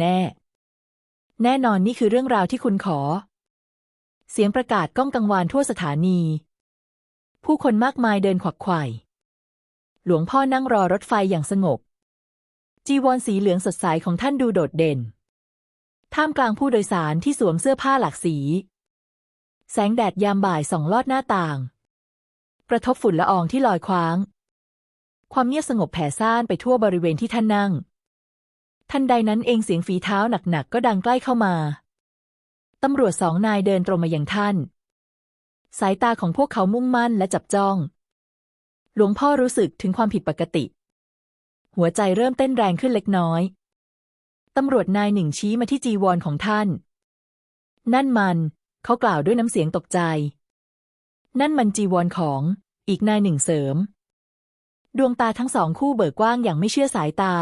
แน่ แน่นอนนี่คือเรื่องราวที่คุณขอ เสียงประกาศก้องกังวานทั่วสถานี ผู้คนมากมายเดินขวักไขว่หลวงพ่อนั่งรอรถไฟอย่างสงบ จีวรสีเหลืองสดใสของท่านดูโดดเด่น ท่ามกลางผู้โดยสารที่สวมเสื้อผ้าหลากสี แสงแดดยามบ่ายส่องลอดหน้าต่าง กระทบฝุ่นละอองที่ลอยคว้าง ความเงียบสงบแผ่ซ่านไปทั่วบริเวณที่ท่านนั่ง ทันใดนั้นเองเสียงฝีเท้าหนักๆก็ดังใกล้เข้ามา ตำรวจสองนายเดินตรงมาอยังท่าน สายตาของพวกเขามุ่งมั่นและจับจ้อง หลวงพ่อรู้สึกถึงความผิดปกติ หัวใจเริ่มเต้นแรงขึ้นเล็กน้อย ตำรวจนายหนึ่งชี้มาที่จีวรของท่าน นั่นมันเขากล่าวด้วยน้ำเสียงตกใจ นั่นมันจีวรของอีกนายหนึ่งเสริม ดวงตาทั้งสองคู่เบิกกว้างอย่างไม่เชื่อสายตา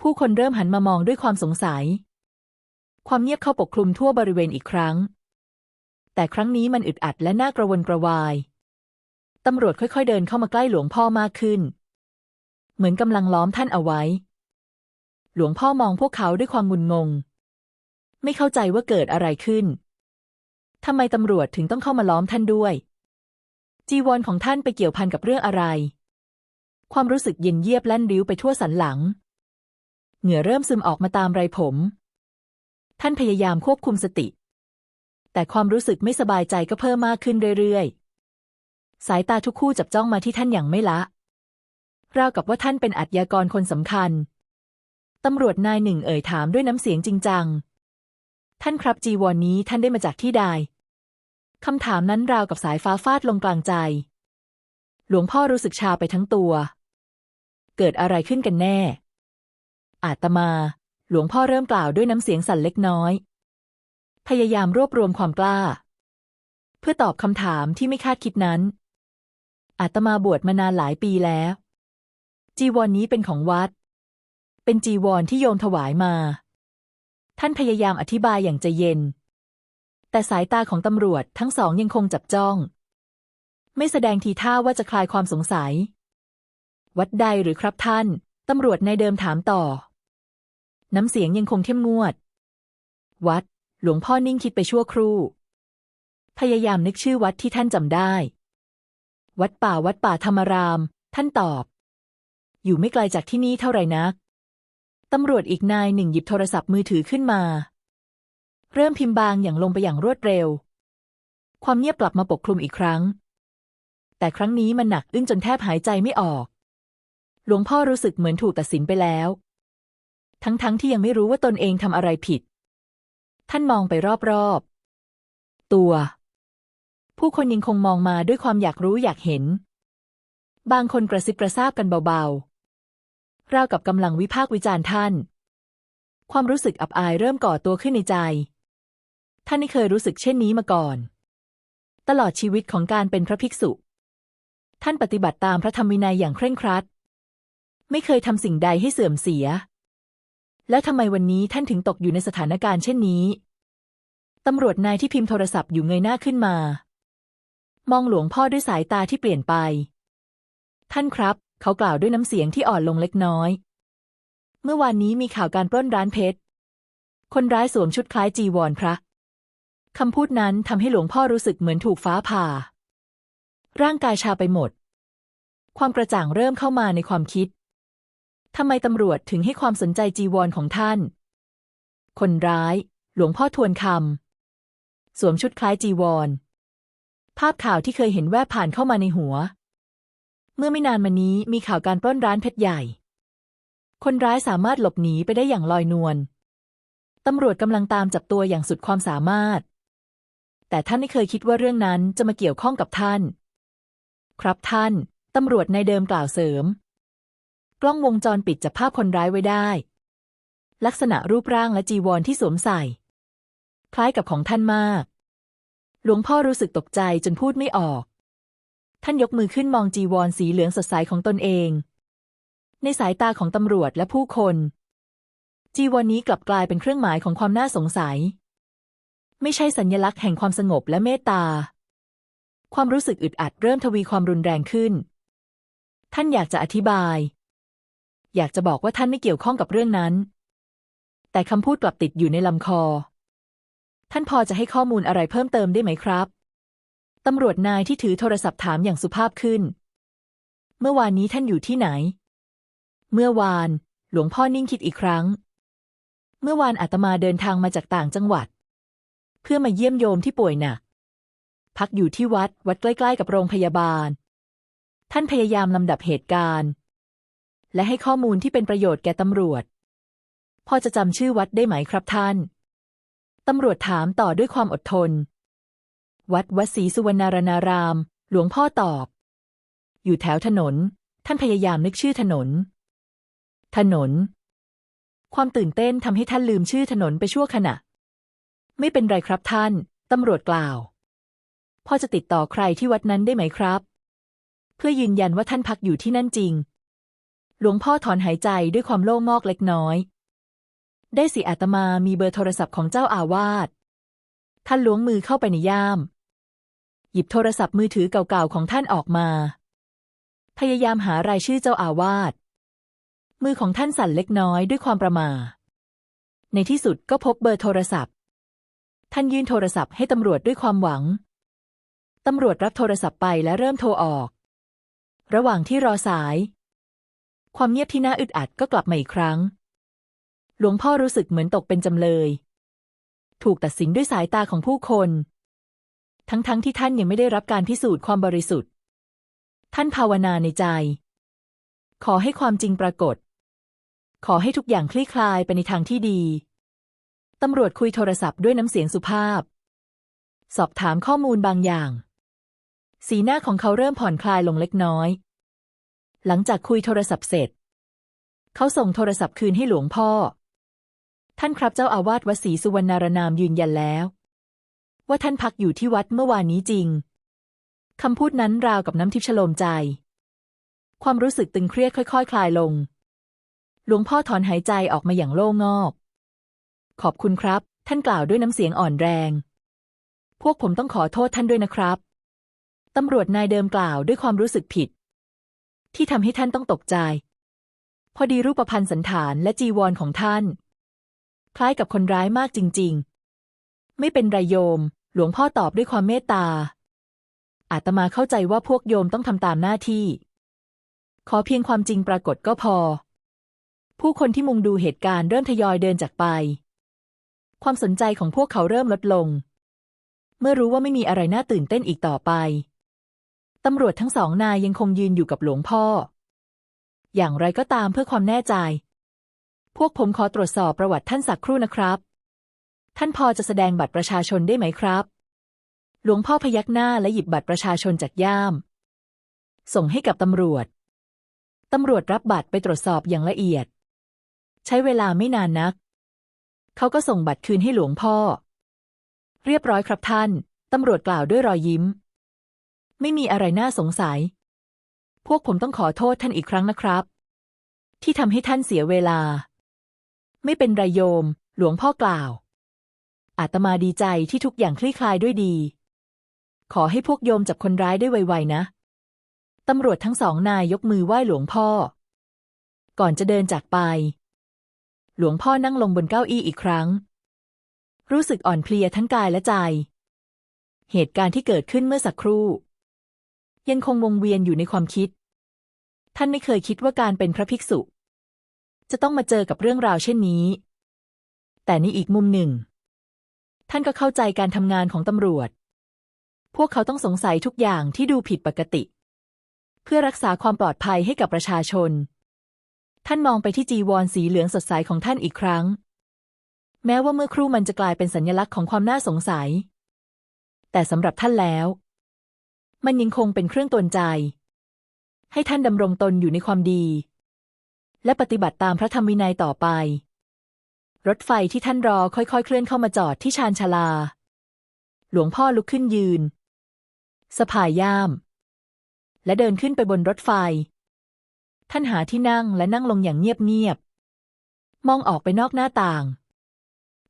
ผู้คนเริ่มหันมามองด้วยความสงสัย ความเงียบเข้าปกคลุมทั่วบริเวณอีกครั้ง แต่ครั้งนี้มันอึดอัดและน่ากระวนกระวาย ตำรวจค่อยๆเดินเข้ามาใกล้หลวงพ่อมากขึ้น เหมือนกำลังล้อมท่านเอาไว้ หลวงพ่อมองพวกเขาด้วยความงุนงง ไม่เข้าใจว่าเกิดอะไรขึ้นทำไมตำรวจถึงต้องเข้ามาล้อมท่านด้วย จีวรของท่านไปเกี่ยวพันกับเรื่องอะไร ความรู้สึกเย็นเยียบแล่นริ้วไปทั่วสันหลัง เหงื่อเริ่มซึมออกมาตามไรผม ท่านพยายามควบคุมสติ แต่ความรู้สึกไม่สบายใจก็เพิ่มมากขึ้นเรื่อยๆ สายตาทุกคู่จับจ้องมาที่ท่านอย่างไม่ละ ราวกับว่าท่านเป็นอาชญากรคนสำคัญ ตำรวจนายหนึ่งเอ่ยถามด้วยน้ำเสียงจริงจัง ท่านครับจีวรนนี้ท่านได้มาจากที่ใดคำถามนั้นราวกับสายฟ้าฟาดลงกลางใจ หลวงพ่อรู้สึกชาไปทั้งตัว เกิดอะไรขึ้นกันแน่ อาตมา หลวงพ่อเริ่มกล่าวด้วยน้ำเสียงสั่นเล็กน้อย พยายามรวบรวมความกล้า เพื่อตอบคำถามที่ไม่คาดคิดนั้น อาตมาบวชมานานหลายปีแล้ว จีวรนนี้เป็นของวัด เป็นจีวรที่โยมถวายมา ท่านพยายามอธิบายอย่างใจเย็น แต่สายตาของตำรวจทั้งสองยังคงจับจ้อง ไม่แสดงทีท่าว่าจะคลายความสงสัย วัดใดหรือครับท่าน ตำรวจในเดิมถามต่อ น้ำเสียงยังคงเข้มงวด วัด หลวงพ่อนิ่งคิดไปชั่วครู่ พยายามนึกชื่อวัดที่ท่านจำได้ วัดป่าวัดป่าธรรมราม ท่านตอบ อยู่ไม่ไกลจากที่นี่เท่าไหร่นักตำรวจอีกนายหนึ่งหยิบโทรศัพท์มือถือขึ้นมา เริ่มพิมพ์บางอย่างลงไปอย่างรวดเร็ว ความเงียบกลับมาปกคลุมอีกครั้ง แต่ครั้งนี้มันหนักอึ้งจนแทบหายใจไม่ออก หลวงพ่อรู้สึกเหมือนถูกตัดสินไปแล้ว ทั้งๆทที่ยังไม่รู้ว่าตนเองทำอะไรผิด ท่านมองไปรอบๆ ตัว ผู้คนยังคงมองมาด้วยความอยากรู้อยากเห็น บางคนกระซิบกระซาบกันเบาๆราวกับกำลังวิพากษ์วิจารณ์ท่าน ความรู้สึกอับอายเริ่มก่อตัวขึ้นในใจ ท่านไม่เคยรู้สึกเช่นนี้มาก่อน ตลอดชีวิตของการเป็นพระภิกษุ ท่านปฏิบัติตามพระธรรมวินัยอย่างเคร่งครัด ไม่เคยทำสิ่งใดให้เสื่อมเสีย แล้วทำไมวันนี้ท่านถึงตกอยู่ในสถานการณ์เช่นนี้ ตำรวจนายที่พิมพ์โทรศัพท์อยู่เงยหน้าขึ้นมา มองหลวงพ่อด้วยสายตาที่เปลี่ยนไป ท่านครับ เขากล่าวด้วยน้ำเสียงที่อ่อนลงเล็กน้อย เมื่อวานนี้มีข่าวการปล้นร้านเพชร คนร้ายสวมชุดคล้ายจีวรพระคำพูดนั้นทำให้หลวงพ่อรู้สึกเหมือนถูกฟ้าผ่า ร่างกายชาไปหมด ความกระจ่างเริ่มเข้ามาในความคิด ทำไมตำรวจถึงให้ความสนใจจีวรของท่าน คนร้าย หลวงพ่อทวนคำสวมชุดคล้ายจีวร ภาพข่าวที่เคยเห็นแวบผ่านเข้ามาในหัว เมื่อไม่นานมานี้มีข่าวการปล้นร้านเพชรใหญ่ คนร้ายสามารถหลบหนีไปได้อย่างลอยนวลตำรวจกำลังตามจับตัวอย่างสุดความสามารถ แต่ท่านไม่เคยคิดว่าเรื่องนั้นจะมาเกี่ยวข้องกับท่าน ครับท่าน ตำรวจในเดิมกล่าวเสริม กล้องวงจรปิดจับภาพคนร้ายไว้ได้ ลักษณะรูปร่างและจีวรที่สวมใส่ คล้ายกับของท่านมาก หลวงพ่อรู้สึกตกใจจนพูดไม่ออก ท่านยกมือขึ้นมองจีวรสีเหลืองสดใสของตนเอง ในสายตาของตำรวจและผู้คน จีวรนนี้กลับกลายเป็นเครื่องหมายของความน่าสงสัย ไม่ใช่สัญญลักษณ์แห่งความสงบและเมตตา ความรู้สึกอึดอัดเริ่มทวีความรุนแรงขึ้นท่านอยากจะอธิบาย อยากจะบอกว่าท่านไม่เกี่ยวข้องกับเรื่องนั้น แต่คำพูดกลับติดอยู่ในลำคอ ท่านพอจะให้ข้อมูลอะไรเพิ่มเติมได้ไหมครับตำรวจนายที่ถือโทรศัพท์ถามอย่างสุภาพขึ้น เมื่อวานนี้ท่านอยู่ที่ไหน เมื่อวาน หลวงพ่อนิ่งคิดอีกครั้ง เมื่อวานอาตมาเดินทางมาจากต่างจังหวัด เพื่อมาเยี่ยมโยมที่ป่วยหนัก พักอยู่ที่วัด วัดใกล้ ๆ กับโรงพยาบาล ท่านพยายามลำดับเหตุการณ์ และให้ข้อมูลที่เป็นประโยชน์แก่ตำรวจ พอจะจำชื่อวัดได้ไหมครับท่าน ตำรวจถามต่อด้วยความอดทน วัดวัดศรีสุวรรณารณาราม หลวงพ่อตอบ อยู่แถวถนน ท่านพยายามนึกชื่อถนน ถนน ความตื่นเต้นทำให้ท่านลืมชื่อถนนไปชั่วขณะ ไม่เป็นไรครับท่าน ตำรวจกล่าว พอจะติดต่อใครที่วัดนั้นได้ไหมครับ เพื่อยืนยันว่าท่านพักอยู่ที่นั่นจริง หลวงพ่อถอนหายใจด้วยความโล่งมอกเล็กน้อย ได้สิอาตมามีเบอร์โทรศัพท์ของเจ้าอาวาสท่านล้วงมือเข้าไปในย่าม หยิบโทรศัพท์มือถือเก่าๆของท่านออกมา พยายามหารายชื่อเจ้าอาวาสมือของท่านสั่นเล็กน้อยด้วยความประมา ในที่สุดก็พบเบอร์โทรศัพท์ ท่านยื่นโทรศัพท์ให้ตำรวจด้วยความหวัง ตำรวจรับโทรศัพท์ไปและเริ่มโทรออก ระหว่างที่รอสาย ความเงียบที่น่าอึดอัดก็กลับมาอีกครั้ง หลวงพ่อรู้สึกเหมือนตกเป็นจำเลย ถูกตัดสินด้วยสายตาของผู้คน ทั้งๆทที่ท่านยังไม่ได้รับการพิสูจน์ความบริสุทธิ์ ท่านภาวนาในใจ ขอให้ความจริงปรากฏ ขอให้ทุกอย่างคลี่คลายไปในทางที่ดี ตำรวจคุยโทรศัพท์ด้วยน้ำเสียงสุภาพ สอบถามข้อมูลบางอย่าง สีหน้าของเขาเริ่มผ่อนคลายลงเล็กน้อย หลังจากคุยโทรศัพท์เสร็จ เขาส่งโทรศัพท์คืนให้หลวงพ่อ ท่านครับเจ้าอาวาสวัดศรีสุวรรณารนามยืนยันแล้ว ว่าท่านพักอยู่ที่วัดเมื่อวานนี้จริงคำพูดนั้นราวกับน้ำทิพย์ฉโลมใจ ความรู้สึกตึงเครียดค่อยๆคคลายลง หลวงพ่อถอนหายใจออกมาอย่างโล่งอก ขอบคุณครับ ท่านกล่าวด้วยน้ำเสียงอ่อนแรง พวกผมต้องขอโทษท่านด้วยนะครับตำรวจนายเดิมกล่าวด้วยความรู้สึกผิด ที่ทำให้ท่านต้องตกใจ พอดีรูปพรรณสันฐานและจีวรของท่าน คล้ายกับคนร้ายมากจริง ๆ ไม่เป็นไรโยม หลวงพ่อตอบด้วยความเมตตา อาตมาเข้าใจว่าพวกโยมต้องทำตามหน้าที่ ขอเพียงความจริงปรากฏก็พอ ผู้คนที่มุงดูเหตุการณ์เริ่มทยอยเดินจากไป ความสนใจของพวกเขาเริ่มลดลง เมื่อรู้ว่าไม่มีอะไรน่าตื่นเต้นอีกต่อไป ตำรวจทั้งสองนายยังคงยืนอยู่กับหลวงพ่อ อย่างไรก็ตามเพื่อความแน่ใจ พวกผมขอตรวจสอบประวัติท่านสักครู่นะครับ ท่านพอจะแสดงบัตรประชาชนได้ไหมครับ หลวงพ่อพยักหน้าและหยิบบัตรประชาชนจากย่าม ส่งให้กับตำรวจ ตำรวจรับบัตรไปตรวจสอบอย่างละเอียด ใช้เวลาไม่นานนัก เขาก็ส่งบัตรคืนให้หลวงพ่อ เรียบร้อยครับท่าน ตำรวจกล่าวด้วยรอยยิ้ม ไม่มีอะไรน่าสงสัย พวกผมต้องขอโทษท่านอีกครั้งนะครับ ที่ทำให้ท่านเสียเวลา ไม่เป็นไรโยม หลวงพ่อกล่าว อาตมาดีใจที่ทุกอย่างคลี่คลายด้วยดี ขอให้พวกโยมจับคนร้ายได้ไวๆนะตำรวจทั้งสองนายยกมือไหว้หลวงพ่อ ก่อนจะเดินจากไป หลวงพ่อนั่งลงบนเก้าอี้อีกครั้ง รู้สึกอ่อนเพลียทั้งกายและใจ เหตุการณ์ที่เกิดขึ้นเมื่อสักครู่ ยังคงวงเวียนอยู่ในความคิด ท่านไม่เคยคิดว่าการเป็นพระภิกษุ จะต้องมาเจอกับเรื่องราวเช่นนี้ แต่ในอีกมุมหนึ่ง ท่านก็เข้าใจการทำงานของตำรวจ พวกเขาต้องสงสัยทุกอย่างที่ดูผิดปกติ เพื่อรักษาความปลอดภัยให้กับประชาชน ท่านมองไปที่จีวรสีเหลืองสดใสของท่านอีกครั้ง แม้ว่าเมื่อครู่มันจะกลายเป็นสัญลักษณ์ของความน่าสงสัย แต่สำหรับท่านแล้ว มันยังคงเป็นเครื่องตนใจ ให้ท่านดำรงตนอยู่ในความดี และปฏิบัติตามพระธรรมวินัยต่อไป รถไฟที่ท่านรอค่อยๆ เคลื่อนเข้ามาจอดที่ชานชาลา หลวงพ่อลุกขึ้นยืน สะพายย่าม และเดินขึ้นไปบนรถไฟ ท่านหาที่นั่งและนั่งลงอย่างเงียบๆ มองออกไปนอกหน้าต่าง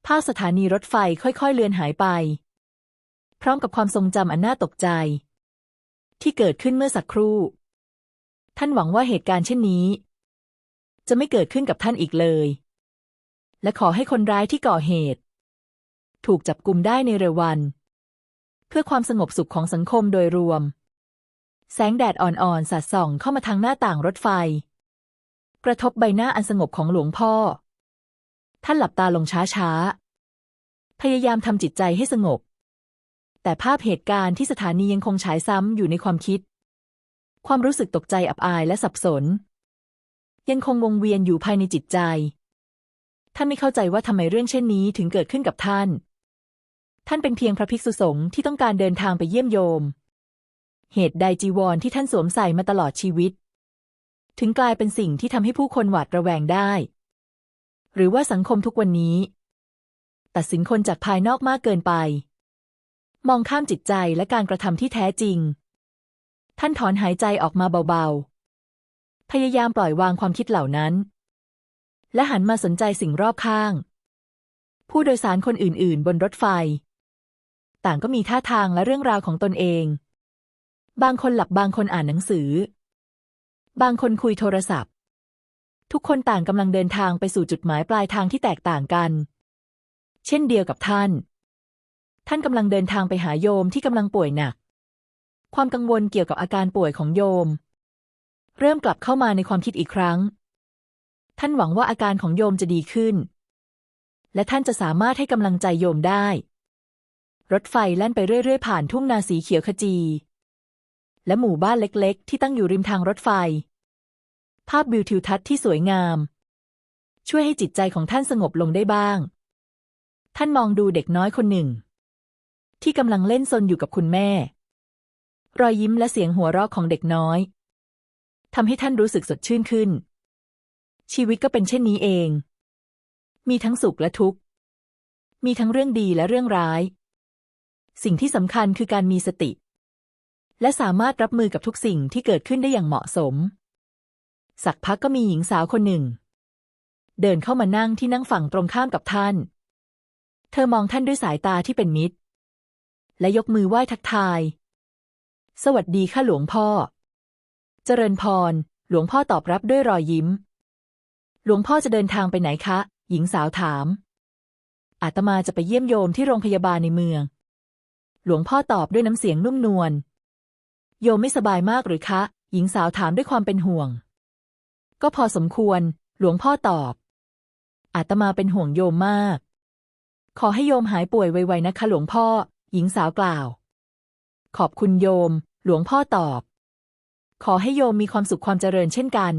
ภาพสถานีรถไฟค่อยๆ เลือนหายไป พร้อมกับความทรงจำอันน่าตกใจ ที่เกิดขึ้นเมื่อสักครู่ ท่านหวังว่าเหตุการณ์เช่นนี้ จะไม่เกิดขึ้นกับท่านอีกเลย และขอให้คนร้ายที่ก่อเหตุ ถูกจับกุมได้ในเร็ววัน เพื่อความสงบสุขของสังคมโดยรวม แสงแดดอ่อนๆสาดส่องเข้ามาทางหน้าต่างรถไฟ กระทบใบหน้าอันสงบของหลวงพ่อ ท่านหลับตาลงช้าๆพยายามทำจิตใจให้สงบ แต่ภาพเหตุการณ์ที่สถานียังคงฉายซ้ำอยู่ในความคิด ความรู้สึกตกใจอับอายและสับสน ยังคงวงเวียนอยู่ภายในจิตใจ ท่านไม่เข้าใจว่าทำไมเรื่องเช่นนี้ถึงเกิดขึ้นกับท่าน ท่านเป็นเพียงพระภิกษุสงฆ์ที่ต้องการเดินทางไปเยี่ยมโยม เหตุใดจีวรที่ท่านสวมใส่มาตลอดชีวิต ถึงกลายเป็นสิ่งที่ทำให้ผู้คนหวาดระแวงได้ หรือว่าสังคมทุกวันนี้ ตัดสินคนจากภายนอกมากเกินไป มองข้ามจิตใจและการกระทำที่แท้จริง ท่านถอนหายใจออกมาเบาๆ พยายามปล่อยวางความคิดเหล่านั้น และหันมาสนใจสิ่งรอบข้าง ผู้โดยสารคนอื่นๆ บนรถไฟ ต่างก็มีท่าทางและเรื่องราวของตนเอง บางคนหลับบางคนอ่านหนังสือ บางคนคุยโทรศัพท์ ทุกคนต่างกำลังเดินทางไปสู่จุดหมายปลายทางที่แตกต่างกัน เช่นเดียวกับท่าน ท่านกำลังเดินทางไปหาโยมที่กำลังป่วยหนัก ความกังวลเกี่ยวกับอาการป่วยของโยม เริ่มกลับเข้ามาในความคิดอีกครั้ง ท่านหวังว่าอาการของโยมจะดีขึ้น และท่านจะสามารถให้กำลังใจโยมได้ รถไฟแล่นไปเรื่อยๆ ผ่านทุ่งนาสีเขียวขจี และหมู่บ้านเล็กๆ ที่ตั้งอยู่ริมทางรถไฟ ภาพวิวทิวทัศน์ที่สวยงาม ช่วยให้จิตใจของท่านสงบลงได้บ้าง ท่านมองดูเด็กน้อยคนหนึ่ง ที่กำลังเล่นซนอยู่กับคุณแม่ รอยยิ้มและเสียงหัวเราะของเด็กน้อยทำให้ท่านรู้สึกสดชื่นขึ้น ชีวิตก็เป็นเช่นนี้เอง มีทั้งสุขและทุกข์ มีทั้งเรื่องดีและเรื่องร้าย สิ่งที่สำคัญคือการมีสติ และสามารถรับมือกับทุกสิ่งที่เกิดขึ้นได้อย่างเหมาะสม สักพักก็มีหญิงสาวคนหนึ่ง เดินเข้ามานั่งที่นั่งฝั่งตรงข้ามกับท่าน เธอมองท่านด้วยสายตาที่เป็นมิตร และยกมือไหว้ทักทาย สวัสดีค่ะหลวงพ่อ เจริญพร หลวงพ่อตอบรับด้วยรอยยิ้ม หลวงพ่อจะเดินทางไปไหนคะ หญิงสาวถาม อาตมาจะไปเยี่ยมโยมที่โรงพยาบาลในเมือง หลวงพ่อตอบด้วยน้ำเสียงนุ่มนวล โยมไม่สบายมากหรือคะ หญิงสาวถามด้วยความเป็นห่วง ก็พอสมควร หลวงพ่อตอบ อาตมาเป็นห่วงโยมมาก ขอให้โยมหายป่วยไวๆนะคะหลวงพ่อ หญิงสาวกล่าว ขอบคุณโยม หลวงพ่อตอบ ขอให้โยมมีความสุขความเจริญเช่นกัน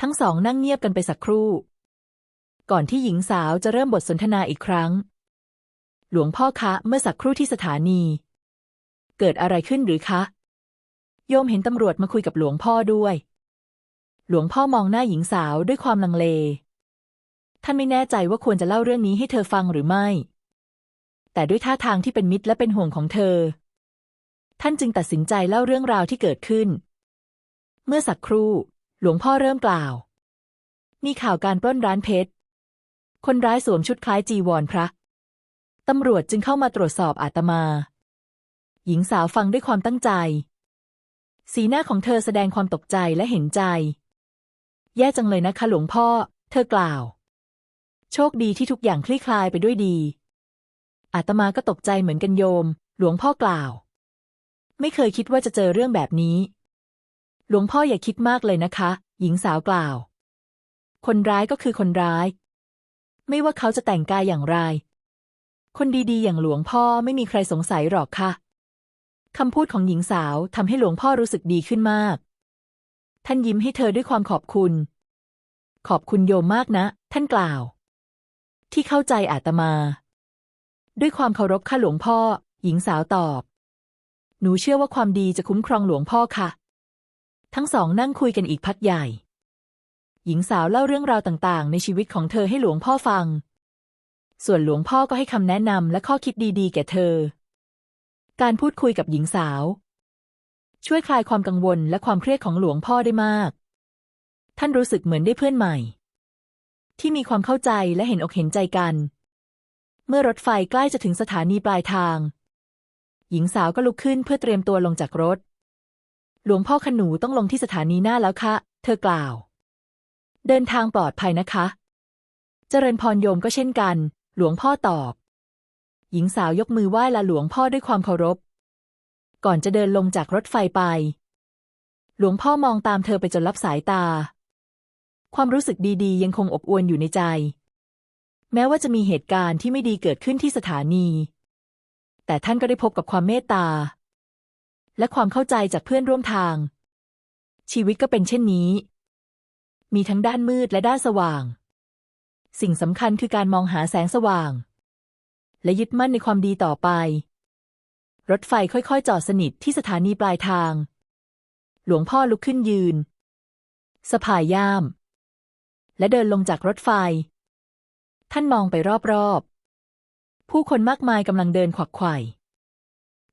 ทั้งสองนั่งเงียบกันไปสักครู่ ก่อนที่หญิงสาวจะเริ่มบทสนทนาอีกครั้ง หลวงพ่อคะเมื่อสักครู่ที่สถานี เกิดอะไรขึ้นหรือคะ โยมเห็นตำรวจมาคุยกับหลวงพ่อด้วย หลวงพ่อมองหน้าหญิงสาวด้วยความลังเลท่านไม่แน่ใจว่าควรจะเล่าเรื่องนี้ให้เธอฟังหรือไม่ แต่ด้วยท่าทางที่เป็นมิตรและเป็นห่วงของเธอ ท่านจึงตัดสินใจเล่าเรื่องราวที่เกิดขึ้น เมื่อสักครู่ หลวงพ่อเริ่มกล่าว มีข่าวการปล้นร้านเพชร คนร้ายสวมชุดคล้ายจีวรพระ ตำรวจจึงเข้ามาตรวจสอบอาตมา หญิงสาวฟังด้วยความตั้งใจ สีหน้าของเธอแสดงความตกใจและเห็นใจ แย่จังเลยนะคะหลวงพ่อ เธอกล่าว โชคดีที่ทุกอย่างคลี่คลายไปด้วยดี อาตมาก็ตกใจเหมือนกันโยม หลวงพ่อกล่าว ไม่เคยคิดว่าจะเจอเรื่องแบบนี้ หลวงพ่ออย่าคิดมากเลยนะคะ หญิงสาวกล่าว คนร้ายก็คือคนร้าย ไม่ว่าเขาจะแต่งกายอย่างไร คนดีๆ อย่างหลวงพ่อไม่มีใครสงสัยหรอกค่ะคำพูดของหญิงสาวทำให้หลวงพ่อรู้สึกดีขึ้นมาก ท่านยิ้มให้เธอด้วยความขอบคุณ ขอบคุณโยมมากนะ ท่านกล่าว ที่เข้าใจอาตมา ด้วยความเคารพค่ะหลวงพ่อ หญิงสาวตอบ หนูเชื่อว่าความดีจะคุ้มครองหลวงพ่อค่ะ ทั้งสองนั่งคุยกันอีกพักใหญ่ หญิงสาวเล่าเรื่องราวต่างๆ ในชีวิตของเธอให้หลวงพ่อฟัง ส่วนหลวงพ่อก็ให้คำแนะนำและข้อคิดดีๆ แก่เธอ การพูดคุยกับหญิงสาว ช่วยคลายความกังวลและความเครียดของหลวงพ่อได้มาก ท่านรู้สึกเหมือนได้เพื่อนใหม่ ที่มีความเข้าใจและเห็นอกเห็นใจกัน เมื่อรถไฟใกล้จะถึงสถานีปลายทาง หญิงสาวก็ลุกขึ้นเพื่อเตรียมตัวลงจากรถ หลวงพ่อขนูต้องลงที่สถานีหน้าแล้วคะ เธอกล่าว เดินทางปลอดภัยนะคะเจเจริญพรโยมก็เช่นกัน หลวงพ่อตอบ หญิงสาวยกมือไหว้ลาหลวงพ่อด้วยความเคารพ ก่อนจะเดินลงจากรถไฟไป หลวงพ่อมองตามเธอไปจนลับสายตา ความรู้สึกดีๆ ยังคงอบอวลอยู่ในใจ แม้ว่าจะมีเหตุการณ์ที่ไม่ดีเกิดขึ้นที่สถานี แต่ท่านก็ได้พบกับความเมตตา และความเข้าใจจากเพื่อนร่วมทาง ชีวิตก็เป็นเช่นนี้ มีทั้งด้านมืดและด้านสว่าง สิ่งสำคัญคือการมองหาแสงสว่าง และยึดมั่นในความดีต่อไป รถไฟค่อยๆจอดสนิทที่สถานีปลายทาง หลวงพ่อลุกขึ้นยืนสะพายย่าม และเดินลงจากรถไฟ ท่านมองไปรอบๆ ผู้คนมากมายกำลังเดินขวักไขว่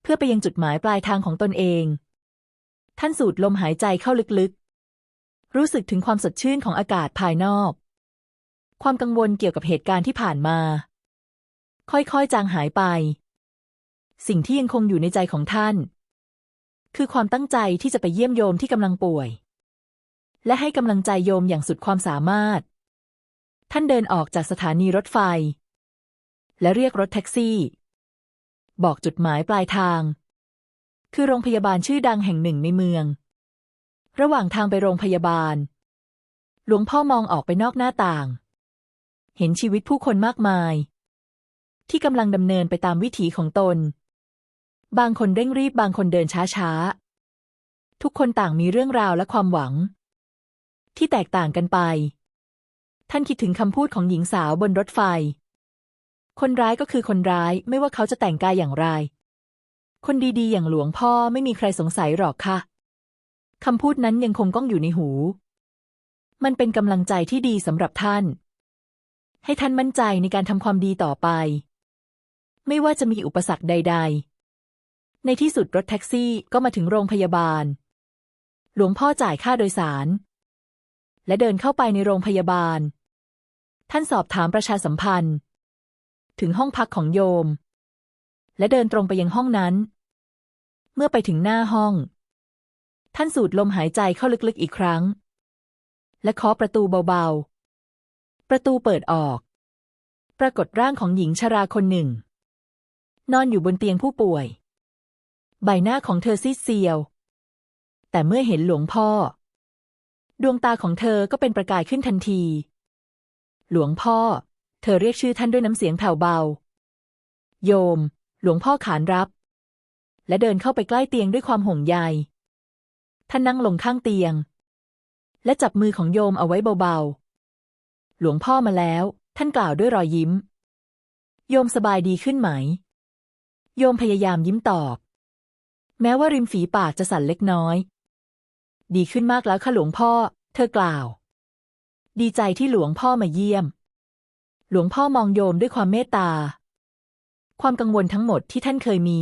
เพื่อไปยังจุดหมายปลายทางของตนเอง ท่านสูดลมหายใจเข้าลึกๆ รู้สึกถึงความสดชื่นของอากาศภายนอก ความกังวลเกี่ยวกับเหตุการณ์ที่ผ่านมา ค่อยๆ จางหายไป สิ่งที่ยังคงอยู่ในใจของท่าน คือความตั้งใจที่จะไปเยี่ยมโยมที่กำลังป่วย และให้กำลังใจโยมอย่างสุดความสามารถ ท่านเดินออกจากสถานีรถไฟ และเรียกรถแท็กซี่ บอกจุดหมายปลายทาง คือโรงพยาบาลชื่อดังแห่งหนึ่งในเมือง ระหว่างทางไปโรงพยาบาล หลวงพ่อมองออกไปนอกหน้าต่าง เห็นชีวิตผู้คนมากมาย ที่กำลังดำเนินไปตามวิถีของตน บางคนเร่งรีบบางคนเดินช้าๆ ทุกคนต่างมีเรื่องราวและความหวัง ที่แตกต่างกันไป ท่านคิดถึงคำพูดของหญิงสาวบนรถไฟ คนร้ายก็คือคนร้ายไม่ว่าเขาจะแต่งกายอย่างไร คนดีๆ อย่างหลวงพ่อไม่มีใครสงสัยหรอกค่ะคำพูดนั้นยังคงก้องอยู่ในหู มันเป็นกำลังใจที่ดีสำหรับท่าน ให้ท่านมั่นใจในการทำความดีต่อไป ไม่ว่าจะมีอุปสรรคใด ๆ ในที่สุดรถแท็กซี่ก็มาถึงโรงพยาบาล หลวงพ่อจ่ายค่าโดยสาร และเดินเข้าไปในโรงพยาบาล ท่านสอบถามประชาสัมพันธ์ ถึงห้องพักของโยม และเดินตรงไปยังห้องนั้น เมื่อไปถึงหน้าห้อง ท่านสูดลมหายใจเข้าลึกๆอีกครั้ง และเคาะประตูเบาๆ ประตูเปิดออก ปรากฏร่างของหญิงชราคนหนึ่ง นอนอยู่บนเตียงผู้ป่วย ใบหน้าของเธอซีดเซียว แต่เมื่อเห็นหลวงพ่อ ดวงตาของเธอก็เป็นประกายขึ้นทันที หลวงพ่อ เธอเรียกชื่อท่านด้วยน้ำเสียงแผ่วเบา โยม หลวงพ่อขานรับ และเดินเข้าไปใกล้เตียงด้วยความห่วงใย ท่านนั่งลงข้างเตียง และจับมือของโยมเอาไว้เบาๆ หลวงพ่อมาแล้ว ท่านกล่าวด้วยรอยยิ้ม โยมสบายดีขึ้นไหม โยมพยายามยิ้มตอบ แม้ว่าริมฝีปากจะสั่นเล็กน้อย ดีขึ้นมากแล้วค่ะหลวงพ่อ เธอกล่าว ดีใจที่หลวงพ่อมาเยี่ยม หลวงพ่อมองโยมด้วยความเมตตา ความกังวลทั้งหมดที่ท่านเคยมี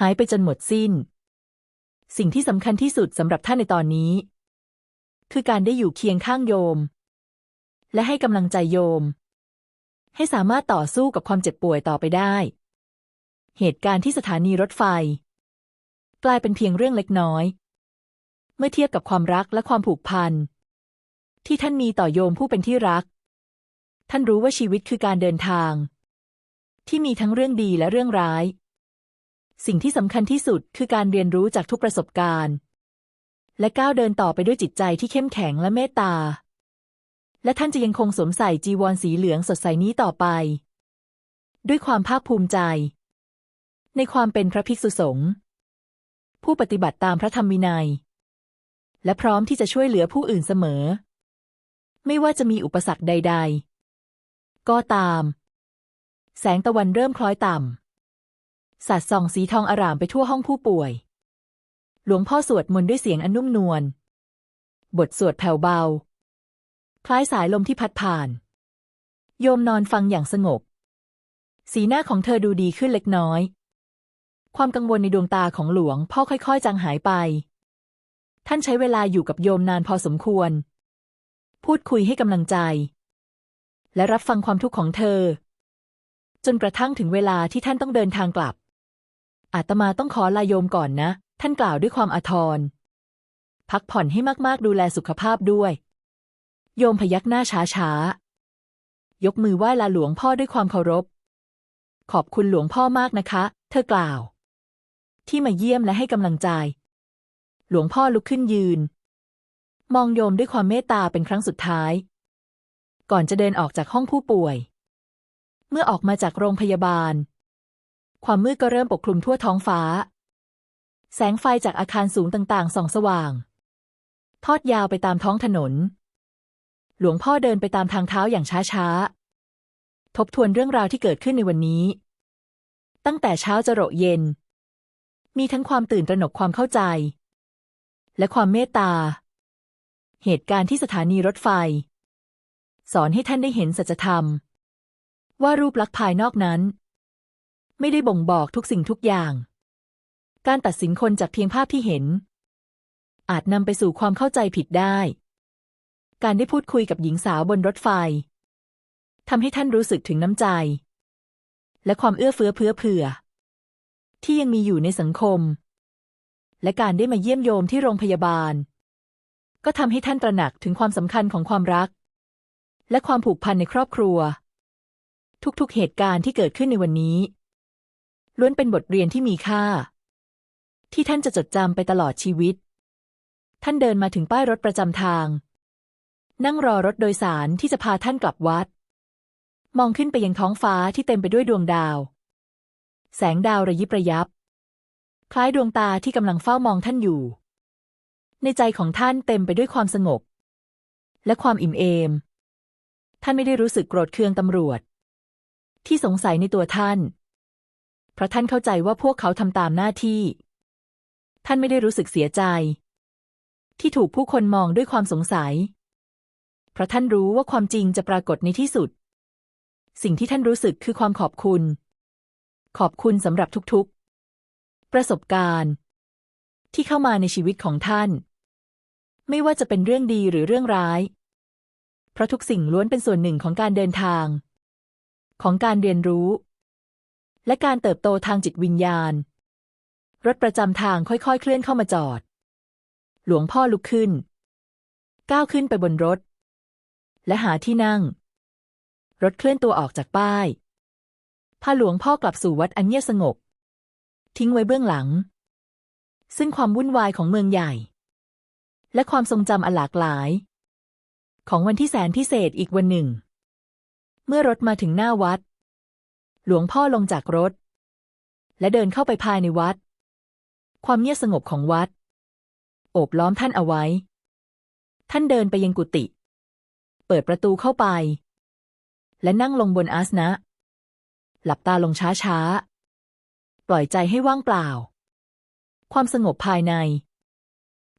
หายไปจนหมดสิ้น สิ่งที่สำคัญที่สุดสำหรับท่านในตอนนี้ คือการได้อยู่เคียงข้างโยม และให้กำลังใจโยม ให้สามารถต่อสู้กับความเจ็บป่วยต่อไปได้ เหตุการณ์ที่สถานีรถไฟ กลายเป็นเพียงเรื่องเล็กน้อย เมื่อเทียบกับความรักและความผูกพัน ที่ท่านมีต่อโยมผู้เป็นที่รัก ท่านรู้ว่าชีวิตคือการเดินทาง ที่มีทั้งเรื่องดีและเรื่องร้าย สิ่งที่สำคัญที่สุดคือการเรียนรู้จากทุกประสบการณ์ และก้าวเดินต่อไปด้วยจิตใจที่เข้มแข็งและเมตตา และท่านจะยังคงสวมใส่จีวรสีเหลืองสดใสนี้ต่อไป ด้วยความภาคภูมิใจ ในความเป็นพระภิกษุสงฆ์ผู้ปฏิบัติตามพระธรรมวินัย และพร้อมที่จะช่วยเหลือผู้อื่นเสมอ ไม่ว่าจะมีอุปสรรคใด ๆ ก็ตาม แสงตะวันเริ่มคล้อยต่ำสาดส่องสีทองอร่ามไปทั่วห้องผู้ป่วย หลวงพ่อสวดมนต์ด้วยเสียงอันนุ่มนวล บทสวดแผ่วเบา คล้ายสายลมที่พัดผ่าน โยมนอนฟังอย่างสงบ สีหน้าของเธอดูดีขึ้นเล็กน้อย ความกังวลในดวงตาของหลวงพ่อค่อย ๆ จางหายไป ท่านใช้เวลาอยู่กับโยมนานพอสมควร พูดคุยให้กำลังใจ และรับฟังความทุกข์ของเธอ จนกระทั่งถึงเวลาที่ท่านต้องเดินทางกลับ อาตมาต้องขอลาโยมก่อนนะ ท่านกล่าวด้วยความอาทร พักผ่อนให้มากๆดูแลสุขภาพด้วย โยมพยักหน้าช้ายกมือไหว้ลาหลวงพ่อด้วยความเคารพ ขอบคุณหลวงพ่อมากนะคะ เธอกล่าว ที่มาเยี่ยมและให้กำลังใจ หลวงพ่อลุกขึ้นยืน มองโยมด้วยความเมตตาเป็นครั้งสุดท้าย ก่อนจะเดินออกจากห้องผู้ป่วย เมื่อออกมาจากโรงพยาบาล ความมืดก็เริ่มปกคลุมทั่วท้องฟ้า แสงไฟจากอาคารสูงต่างๆส่องสว่าง ทอดยาวไปตามท้องถนน หลวงพ่อเดินไปตามทางเท้าอย่างช้าๆ ทบทวนเรื่องราวที่เกิดขึ้นในวันนี้ ตั้งแต่เช้าจะโรเย็น มีทั้งความตื่นตระหนกความเข้าใจ และความเมตตา เหตุการณ์ที่สถานีรถไฟ สอนให้ท่านได้เห็นสัจธรรม ว่ารูปลักษณ์ภายนอกนั้น ไม่ได้บ่งบอกทุกสิ่งทุกอย่าง การตัดสินคนจากเพียงภาพที่เห็น อาจนำไปสู่ความเข้าใจผิดได้ การได้พูดคุยกับหญิงสาวบนรถไฟทำให้ท่านรู้สึกถึงน้ำใจ และความเอื้อเฟื้อเพื่อเผื่อ ที่ยังมีอยู่ในสังคม และการได้มาเยี่ยมโยมที่โรงพยาบาล ก็ทำให้ท่านตระหนักถึงความสำคัญของความรัก และความผูกพันในครอบครัว ทุกๆเหตุการณ์ที่เกิดขึ้นในวันนี้ ล้วนเป็นบทเรียนที่มีค่า ที่ท่านจะจดจำไปตลอดชีวิต ท่านเดินมาถึงป้ายรถประจำทาง นั่งรอรถโดยสารที่จะพาท่านกลับวัด มองขึ้นไปยังท้องฟ้าที่เต็มไปด้วยดวงดาว แสงดาวระยิบระยับ คล้ายดวงตาที่กำลังเฝ้ามองท่านอยู่ ในใจของท่านเต็มไปด้วยความสงบ และความอิ่มเอม ท่านไม่ได้รู้สึกโกรธเคืองตำรวจ ที่สงสัยในตัวท่าน เพราะท่านเข้าใจว่าพวกเขาทำตามหน้าที่ ท่านไม่ได้รู้สึกเสียใจ ที่ถูกผู้คนมองด้วยความสงสัย เพราะท่านรู้ว่าความจริงจะปรากฏในที่สุด สิ่งที่ท่านรู้สึกคือความขอบคุณ ขอบคุณสำหรับทุกๆ ประสบการณ์ ที่เข้ามาในชีวิตของท่าน ไม่ว่าจะเป็นเรื่องดีหรือเรื่องร้าย เพราะทุกสิ่งล้วนเป็นส่วนหนึ่งของการเดินทาง ของการเรียนรู้ และการเติบโตทางจิตวิญญาณ รถประจำทางค่อยๆ เคลื่อนเข้ามาจอด หลวงพ่อลุกขึ้น ก้าวขึ้นไปบนรถ และหาที่นั่ง รถเคลื่อนตัวออกจากป้ายพาหลวงพ่อกลับสู่วัดอันเงียบสงบ ทิ้งไว้เบื้องหลัง ซึ่งความวุ่นวายของเมืองใหญ่ และความทรงจำอันหลากหลาย ของวันที่แสนพิเศษอีกวันหนึ่ง เมื่อรถมาถึงหน้าวัด หลวงพ่อลงจากรถ และเดินเข้าไปภายในวัด ความเงียบสงบของวัด โอบล้อมท่านเอาไว้ ท่านเดินไปยังกุฏิเปิดประตูเข้าไป และนั่งลงบนอาสนะ หลับตาลงช้าๆ ปล่อยใจให้ว่างเปล่า ความสงบภายใน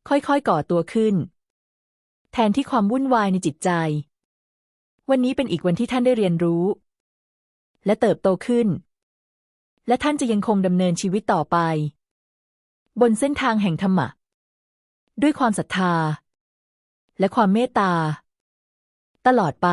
ค่อยๆก่อตัวขึ้น แทนที่ความวุ่นวายในจิตใจ วันนี้เป็นอีกวันที่ท่านได้เรียนรู้ และเติบโตขึ้น และท่านจะยังคงดำเนินชีวิตต่อไป บนเส้นทางแห่งธรรมะ ด้วยความศรัทธา และความเมตตา ตลอดไป